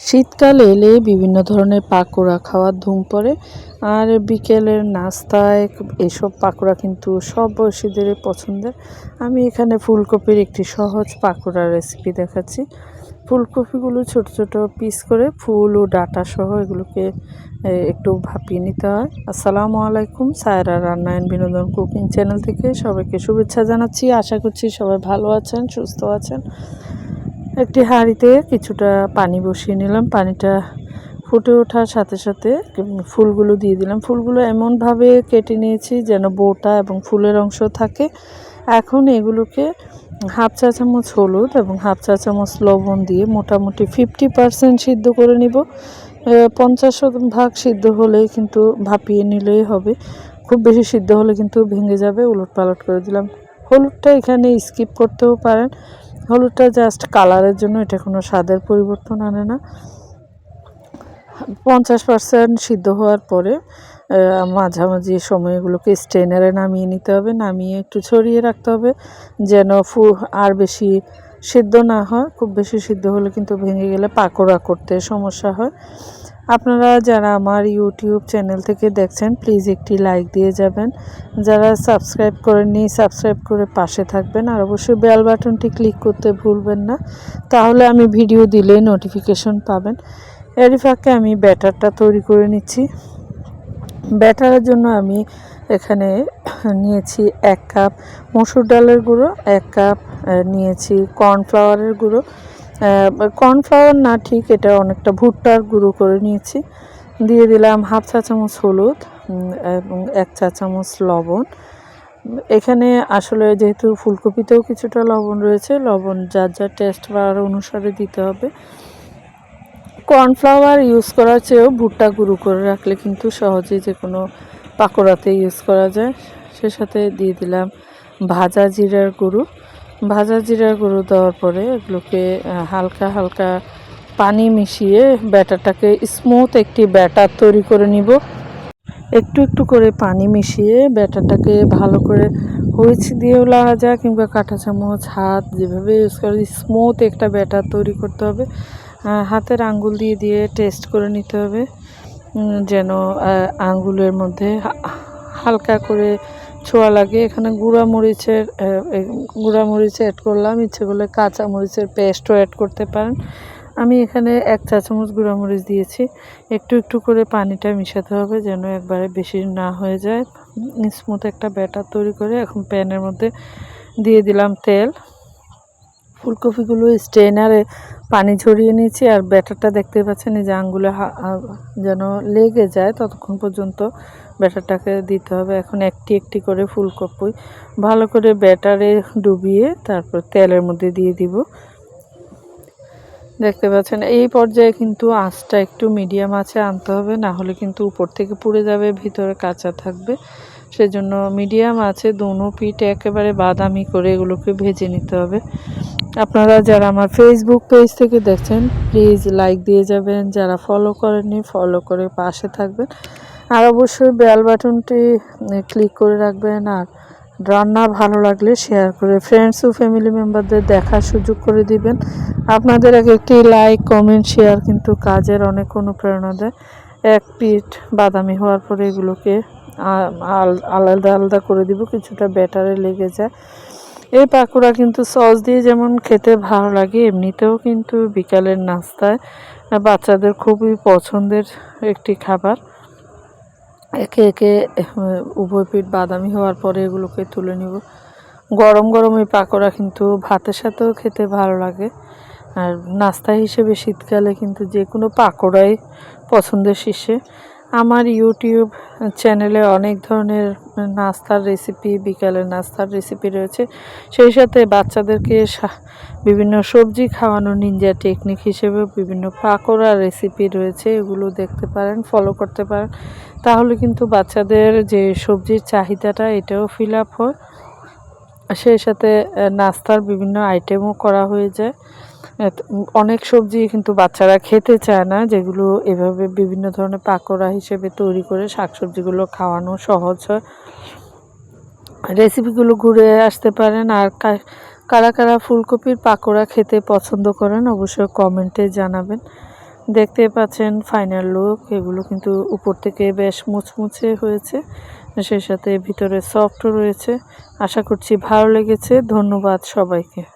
শীতকাল এলে বিভিন্ন ধরনের পাকোড়া খাওয়ার ধুম পড়ে, আর বিকেলের নাস্তায় এসব পাকোড়া কিন্তু সব বয়সীদের পছন্দের। আমি এখানে ফুলকপির একটি সহজ পাকোড়া রেসিপি দেখাচ্ছি। ফুলকপিগুলো ছোট ছোট পিস করে ফুল ও ডাটা সহ এগুলোকে একটু ভাপিয়ে নিতে হয়। আসসালামু আলাইকুম, সায়রা রান্নায়ন বিনোদন কুকিং চ্যানেল থেকে সবাইকে শুভেচ্ছা জানাচ্ছি। আশা করছি সবাই ভালো আছেন, সুস্থ আছেন। একটি হাঁড়িতে কিছুটা পানি বসিয়ে নিলাম। পানিটা ফুটে ওঠার সাথে সাথে ফুলগুলো দিয়ে দিলাম। ফুলগুলো এমনভাবে কেটে নিয়েছি যেন বোটা এবং ফুলের অংশ থাকে। এখন এগুলোকে হাফ চা চামচ হলুদ এবং হাফ চা চামচ লবণ দিয়ে মোটামুটি ফিফটি পারসেন্ট সিদ্ধ করে নিব। পঞ্চাশ ভাগ সিদ্ধ হলেই কিন্তু ভাপিয়ে নিলেই হবে। খুব বেশি সিদ্ধ হলে কিন্তু ভেঙে যাবে। উলট পালট করে দিলাম। হলুদটা এখানে স্কিপ করতেও পারেন। হলুদটা জাস্ট কালারের জন্য, এটা কোনো স্বাদের পরিবর্তন আনে না। পঞ্চাশ পার্সেন্ট সিদ্ধ হওয়ার পরে মাঝামাঝি সময়গুলোকে স্ট্রেনারে নামিয়ে নিতে হবে, নামিয়ে একটু ছড়িয়ে রাখতে হবে, যেন ফু আর বেশি সিদ্ধ না হয়। খুব বেশি সিদ্ধ হলে কিন্তু ভেঙে গেলে পাকোড়া করতে সমস্যা হয়। আপনারা যারা আমার ইউটিউব চ্যানেল থেকে দেখছেন প্লিজ একটি লাইক দিয়ে যাবেন। যারা সাবস্ক্রাইব করেননি সাবস্ক্রাইব করে পাশে থাকবেন আর অবশ্যই বেল বাটনটি ক্লিক করতে ভুলবেন না। তাহলে আমি ভিডিও দিলে নোটিফিকেশন পাবেন। এরই ফাঁকে আমি ব্যাটারটা তৈরি করে নিচ্ছি। ব্যাটারের জন্য আমি এখানে নিয়েছি এক কাপ মসুর ডালের গুঁড়ো, এক কাপ নিয়েছি কর্নফ্লাওয়ারের গুঁড়ো। কর্নফ্লাওয়ার না ঠিক, এটা অনেকটা ভুট্টার গুঁড়ো করে নিয়েছি। দিয়ে দিলাম হাফ চা চামচ হলুদ এবং এক চা চামচ লবণ। এখানে আসলে যেহেতু ফুলকপিতেও কিছুটা লবণ রয়েছে, লবণ যার যার টেস্ট বা অনুসারে দিতে হবে। কর্নফ্লাওয়ার ইউজ করার চেয়েও ভুট্টা গুঁড়ো করে রাখলে কিন্তু সহজেই যে কোনো পাকোড়াতে ইউজ করা যায়। সে সাথে দিয়ে দিলাম ভাজা জিরার গুঁড়ো। ভাজা জিরা গুঁড়ো দেওয়ার পরে এগুলোকে হালকা হালকা পানি মিশিয়ে ব্যাটারটাকে স্মুথ একটি ব্যাটার তৈরি করে নিব। একটু একটু করে পানি মিশিয়ে ব্যাটারটাকে ভালো করে হুইচ দিয়েও লাগা যায় কিংবা কাঁটা চামচ, হাত যেভাবে ইউজ করে স্মুথ একটা ব্যাটার তৈরি করতে হবে। হাতের আঙ্গুল দিয়ে দিয়ে টেস্ট করে নিতে হবে। যেন আঙ্গুলের মধ্যে হালকা করে ছোঁয়া লাগে। এখানে গুঁড়া মরিচের গুঁড়া মরিচ অ্যাড করলাম। ইচ্ছে করলে কাঁচা মরিচের পেস্টও অ্যাড করতে পারেন। আমি এখানে এক চা চামচ গুঁড়া মরিচ দিয়েছি। একটু একটু করে পানিটা মিশাতে হবে যেন একবারে বেশি না হয়ে যায়। স্মুথ একটা ব্যাটার তৈরি করে এখন প্যানের মধ্যে দিয়ে দিলাম তেল। ফুলকপিগুলো স্ট্রেনারে পানি ঝরিয়ে নিয়েছি আর ব্যাটারটা দেখতে পাচ্ছেন এই যে আঙ্গুলে যেন লেগে যায় ততক্ষণ পর্যন্ত ব্যাটারটাকে দিতে হবে। এখন একটি একটি করে ফুলকপি ভালো করে ব্যাটারে ডুবিয়ে তারপর তেলের মধ্যে দিয়ে দিব। দেখতে পাচ্ছেন, এই পর্যায়ে কিন্তু আঁচটা একটু মিডিয়াম আঁচে আনতে হবে, না হলে কিন্তু উপর থেকে পুড়ে যাবে, ভিতরে কাঁচা থাকবে। সেজন্য মিডিয়াম আছে, দোনো পিঠ একেবারে বাদামি করে এগুলোকে ভেজে নিতে হবে। আপনারা যারা আমার ফেসবুক পেজ থেকে দেখছেন প্লিজ লাইক দিয়ে যাবেন। যারা ফলো করেননি ফলো করে পাশে থাকবেন। আর অবশ্যই বেল বাটনটি ক্লিক করে রাখবেন আর রান্না ভালো লাগলে শেয়ার করে ফ্রেন্ডস ও ফ্যামিলি মেম্বারদের দেখার সুযোগ করে দিবেন। আপনাদের এক একটি লাইক কমেন্ট শেয়ার কিন্তু কাজের অনেক অনুপ্রেরণা দেয়। এক পিঠ বাদামি হওয়ার পরে এগুলোকে আল- আলাদা আলাদা করে দিব, কিছুটা ব্যাটারে লেগে যায়। এই পাকোড়া কিন্তু সস দিয়ে যেমন খেতে ভালো লাগে, এমনিতেও কিন্তু বিকালের নাস্তায় বাচ্চাদের খুবই পছন্দের একটি খাবার। একে একে উভয় পিঠ বাদামি হওয়ার পরে এগুলোকে তুলে নিব। গরম গরম এই পাকোড়া কিন্তু ভাতের সাথেও খেতে ভালো লাগে। আর নাস্তা হিসেবে শীতকালে কিন্তু যে কোনো পাকোড়াই পছন্দের শীর্ষে। আমার ইউটিউব চ্যানেলে অনেক ধরনের নাস্তার রেসিপি বিকালের নাস্তার রেসিপি রয়েছে। সেই সাথে বাচ্চাদেরকে বিভিন্ন সবজি খাওয়ানোর নিনজা টেকনিক হিসেবে বিভিন্ন পাকোড়া রেসিপি রয়েছে। এগুলো দেখতে পারেন ফলো করতে পারেন। তাহলে কিন্তু বাচ্চাদের যে সবজির চাহিদাটা এটাও ফিল আপ হয়। সেই সাথে নাস্তার বিভিন্ন আইটেমও করা হয়ে যায়। অনেক সবজি কিন্তু বাচ্চারা খেতে চায় না, যেগুলো এভাবে বিভিন্ন ধরনের পাকোড়া হিসেবে তৈরি করে শাকসবজিগুলো খাওয়ানো সহজ হয়। রেসিপিগুলো ঘুরে আসতে পারেন, আর কারা কারা ফুলকপির পাকোড়া খেতে পছন্দ করেন, অবশ্যই কমেন্টে জানাবেন। দেখতে পাচ্ছেন ফাইনাল লুক এগুলো কিন্তু উপর থেকে বেশ মুচমুচে হয়েছে। সেই সাথে ভিতরে সফট রয়েছে। আশা করছি ভালো লেগেছে। ধন্যবাদ সবাইকে।